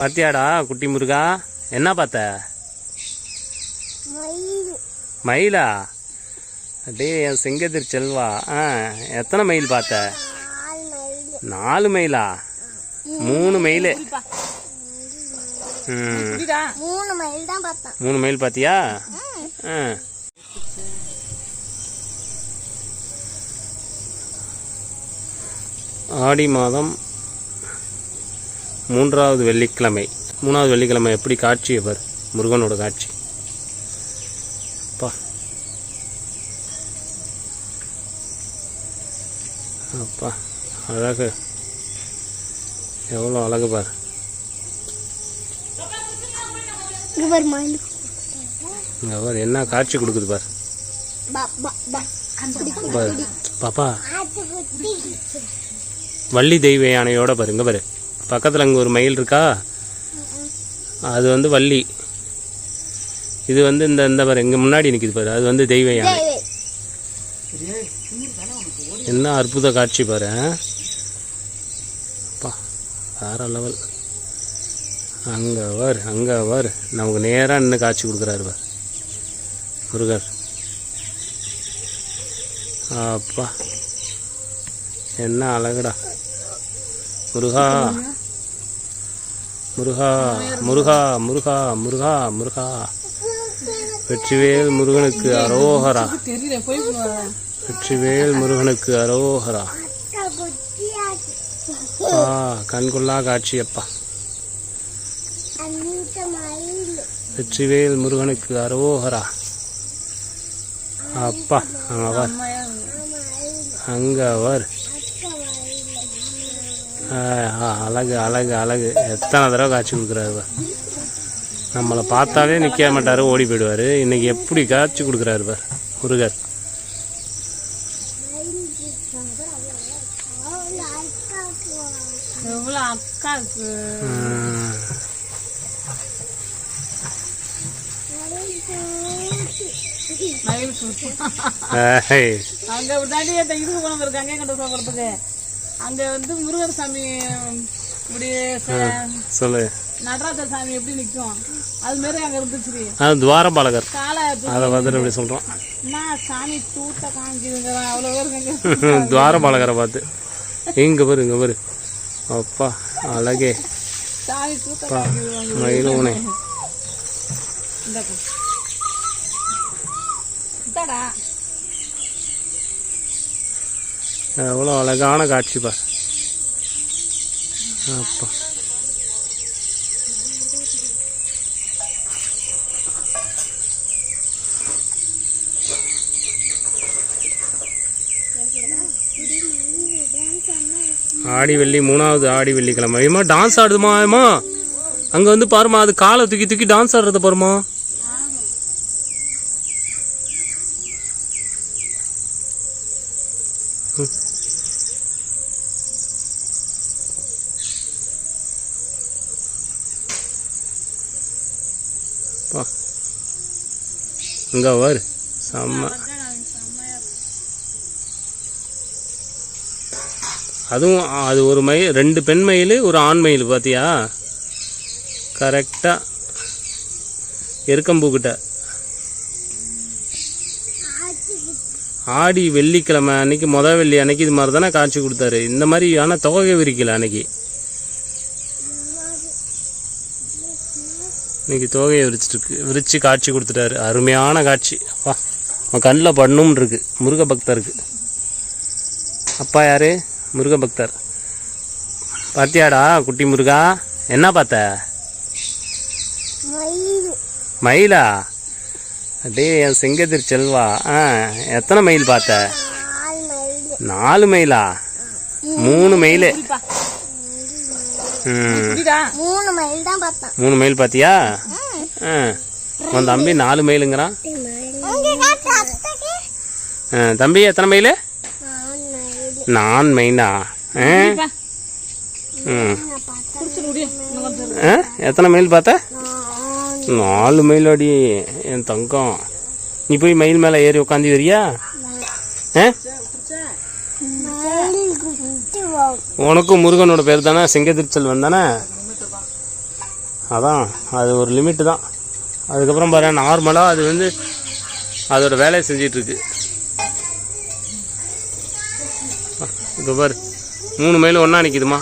பாத்தியாடா குட்டி முருகா? என்ன பார்த்த? மயிலா. அடே என் செங்கதிர் செல்வா. ஆ எத்தனை மயில் பார்த்த? நாலு மயிலா. மூணு மயில். மூணு மைல் தான் பார்த்தேன். மூணு மயில் பார்த்தியா? ஆ. ஆடி மாதம் மூன்றாவது வெள்ளிக்கிழமை. மூணாவது வெள்ளிக்கிழமை எப்படி காட்சி பார் முருகனோட காட்சி. அப்பா அப்பா அழகு. எவ்வளோ அழகு பார். பார் என்ன காட்சி கொடுக்குது பார்? பாப்பா. வள்ளி தெய்வ யானையோட பாரு இங்க பாரு. பக்கத்தில் அங்கே ஒரு மயில் இருக்கா? அது வந்து வள்ளி. இது வந்து இந்த இந்த பாரு இங்கே முன்னாடி நிற்கிது பாரு. அது வந்து தெய்வ யானை என்ன அற்புத காட்சி பாரு அப்பா வேற லெவல். அங்கே வார் அங்கே வார் நமக்கு நேராக நின்று காட்சி கொடுக்குறாரு பார். முருகர். அப்பா என்ன அழகுடா. முருகா. முருகா முருகா முருகா முருகா முருகா. வெற்றிவேல் முருகனுக்கு அரோகரா. வெற்றிவேல் முருகனுக்கு அரோகரா. ஆ கண்கொள்ளா காட்சி அப்பா வெற்றிவேல் முருகனுக்கு அரோகரா. அப்பா அங்க வர் அங்க வர் அழகு அழகு அழகு. எத்தனை தடவை காட்சி கொடுக்குறாரு நம்மளை பார்த்தாலே நிற்க மாட்டாரு ஓடி போயிடுவாரு. இன்னைக்கு எப்படி காட்சி கொடுக்குறாரு பார் முருகர். அங்க இந்த இதுக்கு போன இருக்கு அங்கே கண்டு சாப்பிட்றதுக்கு அங்க வந்து முருகர் சாமி இப்படி ச- சொல்லு நடராஜர் சாமி எப்படி நிக்கும்? அது மாதிரி அங்க இருந்துச்சு அது துவாரபாலகர். அதை இப்படி சொல்கிறோம் நான் சாமி தூத்த காமிக்குதுங்க அவ்வளோ பேருங்க துவாரபாலகரை பார்த்து. இங்கே பாரு இங்கே பாரு. அப்பா அழகே. சாமி தூத்த மயிலூனே இந்த எவ்வளோ அழகான காட்சி பார். அப்பா. ஆடி வெள்ளி மூணாவது ஆடி வெள்ளிக்கிழமை ஏமா டான்ஸ் ஆடுதுமா ஏமா அங்கே வந்து பாருமா அது காலை தூக்கி தூக்கி டான்ஸ் ஆடுறத பாருமா பா. அங்க வர் செம்ம. அதுவும் அது ஒரு மயில் ரெண்டு பெண் மயில் ஒரு ஆண் மயில் பார்த்தியா கரெக்டாக எருக்கம்பூக்கிட்ட ஆடி வெள்ளிக்கிழமை அன்னைக்கு முத வெள்ளி அன்னைக்கு இது மாதிரி தானே காட்சி கொடுத்தாரு. இந்த மாதிரி ஆனால் தொகை விரிக்கல அன்னைக்கு. இன்னைக்கு தொகையை விரிச்சிட்டு விரிச்சு காட்சி கொடுத்துட்டாரு. அருமையான காட்சி. அப்பா அவன் கண்ணில் பண்ணும் இருக்கு. முருக பக்தருக்கு அப்பா யாரு? முருக பக்தர். பாத்தியாடா குட்டி முருகா? என்ன பார்த்த? மயில்? அடே என் செங்கதிர் செல்வா. ஆ எத்தனை மயில் பார்த்த? நாலு மைல்? மூணு மைல். மூணு மயில் பார்த்தியா? உன் தம்பி நாலு மயிலுங்கிறான் ஆ, தம்பி எத்தனை மயில் நான் மெயினா ஆ. ம். குடிச்சிரு முடிய இன்னும் கொஞ்சம் இருக்கு. ஆ எத்தனை மைல் பார்த்த? நாலு மைல் அடி என் தங்கம். நீ போய் மயில் மேலே ஏறி உட்காந்து வரியா? ஆ? உனக்கும் முருகனோட பேர் தானே? செங்கதிர்ச்செல்வன் தானே? அதான் அது ஒரு லிமிட்டு தான். அதுக்கப்புறம் பாரு நார்மலாக அது வந்து அதோட வேலையை செஞ்சிட்ருக்கு. இப்போ பாரு மூணு மைல் ஒன்றா நிற்கிதுமா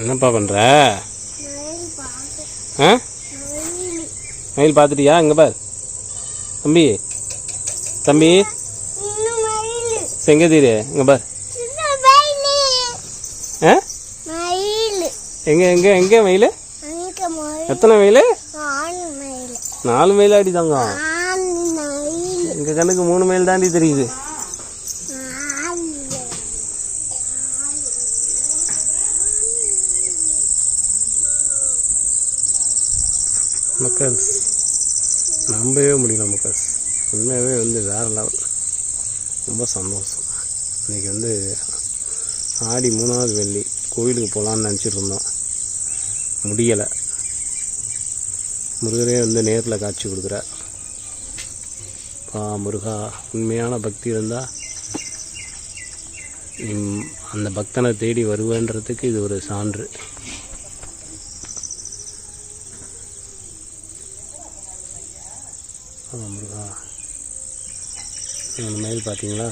என்னப்பா பண்ணுற மயில் ஆ? மயில் மயில் பார்த்துட்டியா இங்கே பார். தம்பி. தம்பி. மயில். செங்கதீரு இங்கே பார். மயில். ஆ? மயில். எங்கே எங்கே எங்கே மயில்? மயில். எத்தனை மயில்? மயில். நாலு மயில் எங்கள் கண்ணுக்கு மூணு மைல் தாண்டி தெரியுது ஆண் மக்கள்ஸ் நம்பவே முடியல மக்கள்ஸ் உண்மையாகவே வந்து வேறு லெவல் ரொம்ப சந்தோஷம். இன்னைக்கு வந்து ஆடி மூணாவது வெள்ளி கோயிலுக்கு போகலான்னு நினச்சிட்டு இருந்தோம். முடியலை. முருகரே வந்து நேரில் காட்சி கொடுக்குற. பா முருகா உண்மையான பக்தி இருந்தால் அந்த பக்தனை தேடி வருவேன்றதுக்கு இது ஒரு சான்று ஆ முருகா மூணு மைல் பார்த்தீங்களா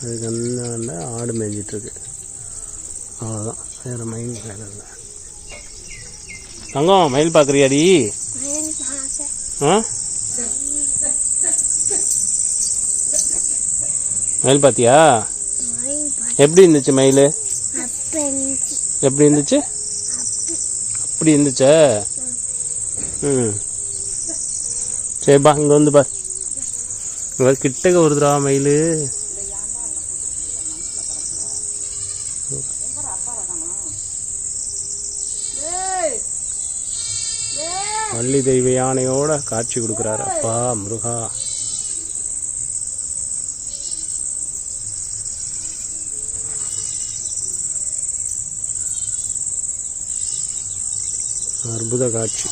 அதுக்கு அந்த ஆடு மேய்ஞ்சிட்ருக்கு. அவ்வளோதான் வேறு மயில் வேலை இல்லை. தங்கம் மயில் பார்க்குறியாடி மயில் பார்க்க ஆ? மயில் பார்த்தியா மயில் எப்படி இருந்துச்சு மயில்? எப்படி இருந்துச்சு? அப்படி இருந்துச்சா? ம். சரிப்பா இங்கே வந்து பார். இங்கே பார் கிட்டக்க வருதுடா மயில். வள்ளி தெய்வ யானையோட காட்சி கொடுக்குறாரு அப்பா முருகா. அற்புத காட்சி.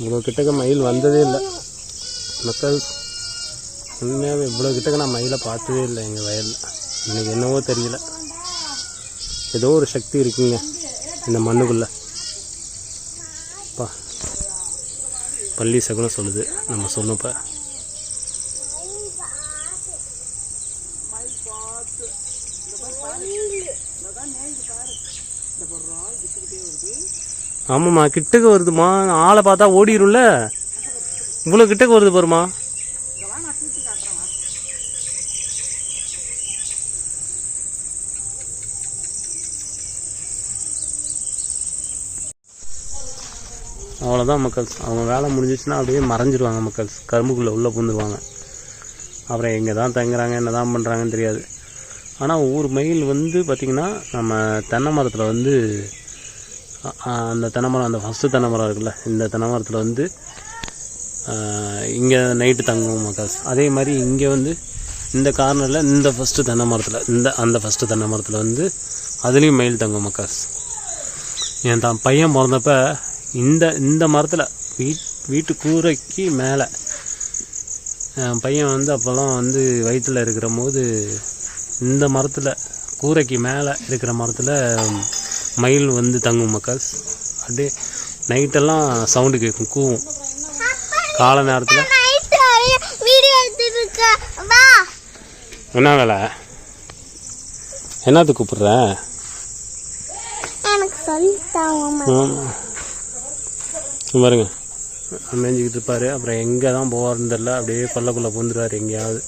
இவ்வளோ கிட்டக்க மயில் வந்ததே இல்லை. மக்கள் உண்மையாகவே இவ்வளோ கிட்டக்க நான் மயிலை பார்த்ததே இல்லை எங்கள் வயலில். எனக்கு என்னவோ தெரியல. ஏதோ ஒரு சக்தி இருக்குங்க இந்த மண்ணுக்குள்ளே. பா. பள்ளி சகுனம் சொல்லுது. நம்ம சொன்னப்போ ஆமாம்மா கிட்டக்க வருதுமா ஆளை பார்த்தா ஓடிடும்ல இவ்வளோ கிட்டக்க வருது பாருமா அவ்வளோதான் மக்கள் அவங்க வேலை முடிஞ்சிச்சுன்னா அப்படியே மறைஞ்சிருவாங்க மக்கள் கரும்புக்குள்ளே உள்ளே பூந்துருவாங்க அப்புறம் எங்கே தான் தங்குறாங்க என்ன தான் பண்ணுறாங்கன்னு தெரியாது. ஆனால் ஒவ்வொரு மயில் வந்து பார்த்திங்கன்னா நம்ம தென்னை மரத்தில் வந்து அந்த தென்னை மரம் அந்த ஃபஸ்ட்டு தென்னை மரம் இருக்குல்ல இந்த தென்னை மரத்தில் வந்து இங்கே நைட்டு தங்குவோம் மக்கள் அதே மாதிரி இங்கே வந்து இந்த கார்னரில் இந்த ஃபஸ்ட்டு தென்னை மரத்தில் இந்த அந்த ஃபஸ்ட்டு தென்னை மரத்தில் வந்து அதுலேயும் மயில் தங்கும் மக்காஸ் என் தான் பையன் பிறந்தப்ப இந்த இந்த மரத்தில் வீட் வீட்டு கூரைக்கு மேலே என் பையன் வந்து அப்போல்லாம் வந்து வயிற்றில் இருக்கிற போது இந்த மரத்தில் கூரைக்கு மேலே இருக்கிற மரத்தில் மயில் வந்து தங்கும் மக்கள். அப்படியே நைட்டெல்லாம் சவுண்டு கேட்கும் கூவும். காலை நேரத்தில். என்ன வேலை? என்னது கூப்பிடுற? பாருங்க. மேய்ஞ்சிக்கிட்டு இருப்பாரு. அப்புறம் எங்கே தான் போவார்னு தெரில அப்படியே கொல்லக்குள்ளே பூந்துருவார் எங்கேயாவது.